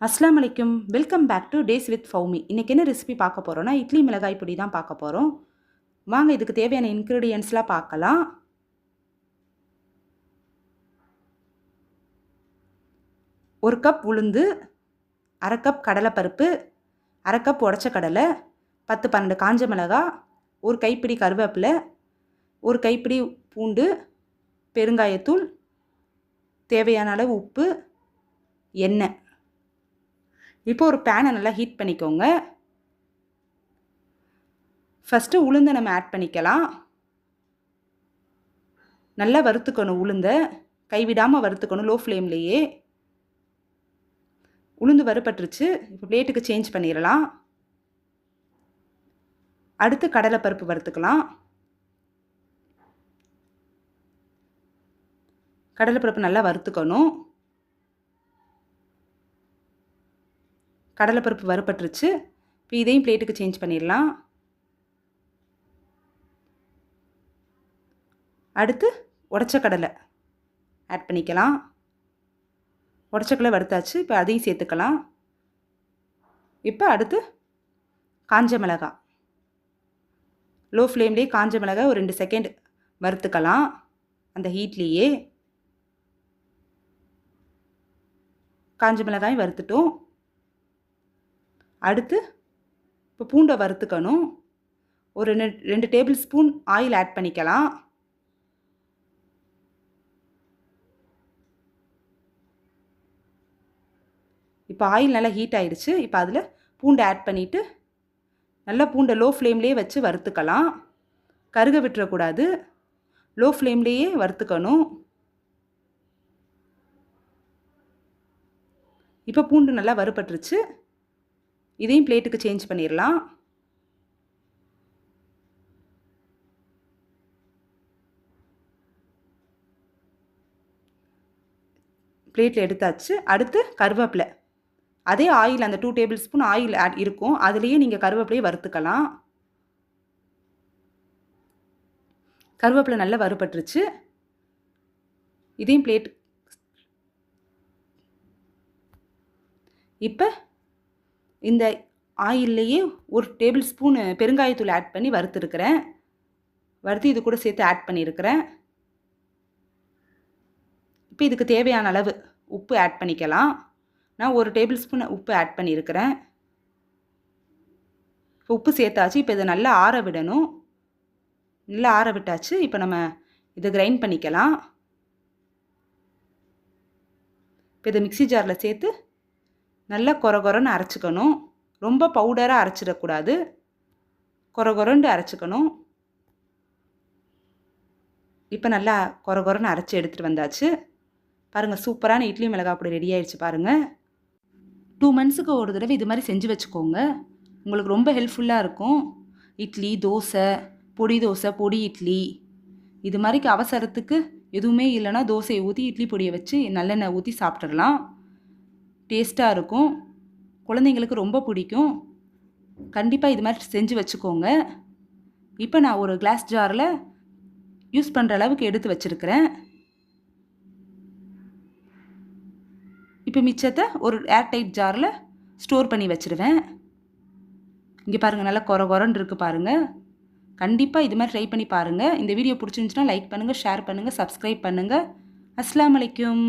அஸ்லாம் வலைக்கும் welcome back to days with Fowmi இன்றைக்கி என்ன ரெசிபி பார்க்க போகிறோன்னா இட்லி மிளகாய் பொடி தான் பார்க்க போகிறோம் வாங்க இதுக்கு தேவையான இன்க்ரீடியன்ஸ்லாம் பார்க்கலாம். ஒரு கப் உளுந்து அரை கப் கடலைப்பருப்பு அரை கப் உடச்ச கடலை பத்து பன்னெண்டு காஞ்ச மிளகாய் ஒரு கைப்பிடி கருவேப்பிலை ஒரு கைப்பிடி பூண்டு பெருங்காயத்தூள் தேவையான அளவு உப்பு எண்ணெய். இப்போ ஒரு பேனை நல்லா ஹீட் பண்ணிக்கோங்க. ஃபஸ்ட்டு உளுந்தை நம்ம ஆட் பண்ணிக்கலாம். நல்லா வறுத்துக்கணும் உளுந்தை. கைவிடாமல் வறுத்துக்கணும் லோ ஃப்ளேம்லேயே உளுந்து வறுபட்டுருச்சு. இப்போ பிளேட்டுக்கு சேஞ்ச் பண்ணிடலாம் அடுத்து கடலைப்பருப்பு வறுத்துக்கலாம். கடலைப்பருப்பு நல்லா வறுத்துக்கணும். கடலைப்பருப்பு வறுபட்டுருச்சு. இப்போ இதையும் பிளேட்டுக்கு சேஞ்ச் பண்ணிடலாம். அடுத்து உடச்ச கடலை ஆட் பண்ணிக்கலாம். உடச்ச கடலை வறுத்தாச்சு இப்போ அதையும் சேர்த்துக்கலாம். இப்போ அடுத்து காஞ்ச மிளகாய் லோ ஃப்ளேம்லேயே காஞ்ச மிளகாய் ஒரு ரெண்டு செகண்ட் வறுத்துக்கலாம். அந்த ஹீட்லேயே காஞ்ச மிளகாயும் வறுத்துட்டோம். அடுத்து இப்போ பூண்டை வறுத்துக்கணும். ஒரு ரெண்டு ரெண்டு டேபிள் ஸ்பூன் ஆயில் ஆட் பண்ணிக்கலாம். இப்போ ஆயில் நல்லா ஹீட் ஆயிடுச்சு. இப்போ அதில் பூண்டை ஆட் பண்ணிவிட்டு நல்லா பூண்டை லோ ஃப்ளேம்லேயே வச்சு வறுத்துக்கலாம். கருக விட்டுறக்கூடாது. லோ ஃப்ளேம்லேயே வறுத்துக்கணும். இப்போ பூண்டு நல்லா வறுபட்டுருச்சு. இதையும் பிளேட்டுக்கு சேஞ்ச் பண்ணிடலாம் பிளேட்டில் எடுத்தாச்சு. அடுத்து கருவேப்பிலை. அதே ஆயில் அந்த two tablespoon oil add இருக்கும். அதுலேயே நீங்கள் கருவேப்பிலையை வறுத்துக்கலாம். கருவேப்பிலை நல்லா வறுபட்டுருச்சு. இதையும் பிளேட் இப்போ இந்த ஆயில்லையே ஒரு டேபிள் ஸ்பூனு பெருங்காயத்தூள் ஆட் பண்ணி வறுத்துருக்கிறேன். வறுத்து இது கூட சேர்த்து ஆட் பண்ணியிருக்கிறேன் இப்போ இதுக்கு தேவையான அளவு உப்பு ஆட் பண்ணிக்கலாம். நான் ஒரு டேபிள் ஸ்பூன் உப்பு ஆட் பண்ணியிருக்கிறேன் இப்போ உப்பு சேர்த்தாச்சு. இப்போ இதை நல்லா ஆற விடணும். நல்லா ஆற விட்டாச்சு. இப்போ நம்ம இதை கிரைண்ட் பண்ணிக்கலாம். இப்போ இதை மிக்சி ஜாரில் சேர்த்து நல்லா கொரகொரன்னு அரைச்சிக்கணும். ரொம்ப பவுடராக அரைச்சிடக்கூடாது. கொர கொரண்டு அரைச்சிக்கணும். இப்போ நல்லா கொரகொரன்னு அரைச்சி எடுத்துகிட்டு வந்தாச்சு. பாருங்கள் சூப்பரான இட்லி மிளகாய் பொடி ரெடி ஆயிடுச்சு பாருங்கள் டூ மந்த்ஸுக்கு ஒரு தடவை இது மாதிரி செஞ்சு வச்சுக்கோங்க. உங்களுக்கு ரொம்ப ஹெல்ப்ஃபுல்லாக இருக்கும். இட்லி தோசை பொடி தோசை பொடி இட்லி. இது மாதிரிக்கு அவசரத்துக்கு எதுவுமே இல்லைன்னா தோசையை ஊற்றி இட்லி பொடியை வச்சு நல்லெண்ணெய் ஊற்றி சாப்பிட்றலாம் டேஸ்ட்டாக இருக்கும். குழந்தைங்களுக்கு ரொம்ப பிடிக்கும். கண்டிப்பாக இது மாதிரி செஞ்சு வச்சுக்கோங்க. இப்போ நான் ஒரு கிளாஸ் ஜாரில் யூஸ் பண்ணுற அளவுக்கு எடுத்து வச்சுருக்கிறேன். இப்போ மிச்சத்தை ஒரு ஏர்டைட் ஜாரில் ஸ்டோர் பண்ணி வச்சுருவேன். இங்கே பாருங்கள் நல்லா குறை குறன்னு இருக்குது பாருங்கள் கண்டிப்பாக இது மாதிரி ட்ரை பண்ணி பாருங்கள் இந்த வீடியோ பிடிச்சிருந்துச்சுன்னா லைக் பண்ணுங்கள் ஷேர் பண்ணுங்கள் சப்ஸ்கிரைப் பண்ணுங்கள் அஸ்லாம் வலைக்கும்